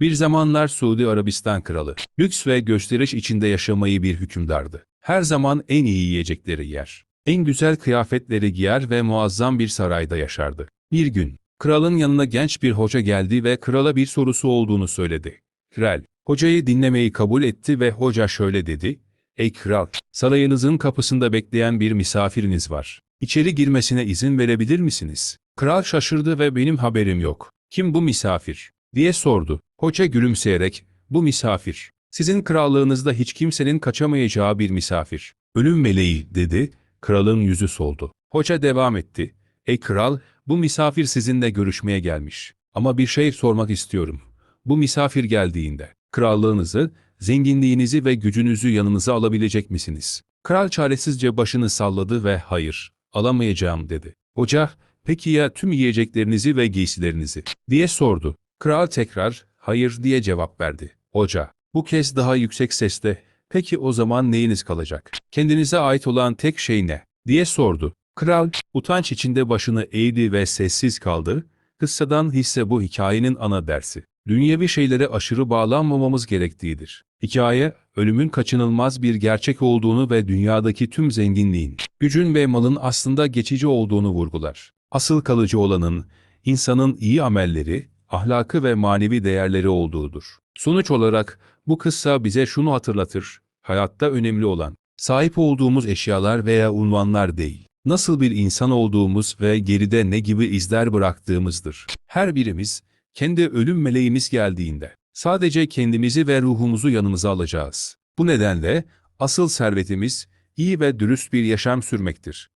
Bir zamanlar Suudi Arabistan kralı, lüks ve gösteriş içinde yaşamayı bir hükümdardı. Her zaman en iyi yiyecekleri yer, en güzel kıyafetleri giyer ve muazzam bir sarayda yaşardı. Bir gün, kralın yanına genç bir hoca geldi ve krala bir sorusu olduğunu söyledi. Kral, hocayı dinlemeyi kabul etti ve hoca şöyle dedi, Ey kral, sarayınızın kapısında bekleyen bir misafiriniz var. İçeri girmesine izin verebilir misiniz? Kral şaşırdı ve benim haberim yok. Kim bu misafir? Diye sordu. Hoca gülümseyerek, bu misafir. Sizin krallığınızda hiç kimsenin kaçamayacağı bir misafir. Ölüm meleği, dedi. Kralın yüzü soldu. Hoca devam etti. Ey kral, bu misafir sizinle görüşmeye gelmiş. Ama bir şey sormak istiyorum. Bu misafir geldiğinde, krallığınızı, zenginliğinizi ve gücünüzü yanınıza alabilecek misiniz? Kral çaresizce başını salladı ve hayır, alamayacağım dedi. Hoca, peki ya tüm yiyeceklerinizi ve giysilerinizi? diye sordu. Kral tekrar, hayır diye cevap verdi. Hoca, bu kez daha yüksek sesle, peki o zaman neyiniz kalacak? Kendinize ait olan tek şey ne? diye sordu. Kral, utanç içinde başını eğdi ve sessiz kaldı. Kıssadan hisse bu hikayenin ana dersi. Dünyevi şeylere aşırı bağlanmamamız gerektiğidir. Hikaye, ölümün kaçınılmaz bir gerçek olduğunu ve dünyadaki tüm zenginliğin, gücün ve malın aslında geçici olduğunu vurgular. Asıl kalıcı olanın, insanın iyi amelleri, ahlakı ve manevi değerleri olduğudur. Sonuç olarak bu kıssa bize şunu hatırlatır, hayatta önemli olan, sahip olduğumuz eşyalar veya unvanlar değil, nasıl bir insan olduğumuz ve geride ne gibi izler bıraktığımızdır. Her birimiz, kendi ölüm meleğimiz geldiğinde, sadece kendimizi ve ruhumuzu yanımıza alacağız. Bu nedenle, asıl servetimiz, iyi ve dürüst bir yaşam sürmektir.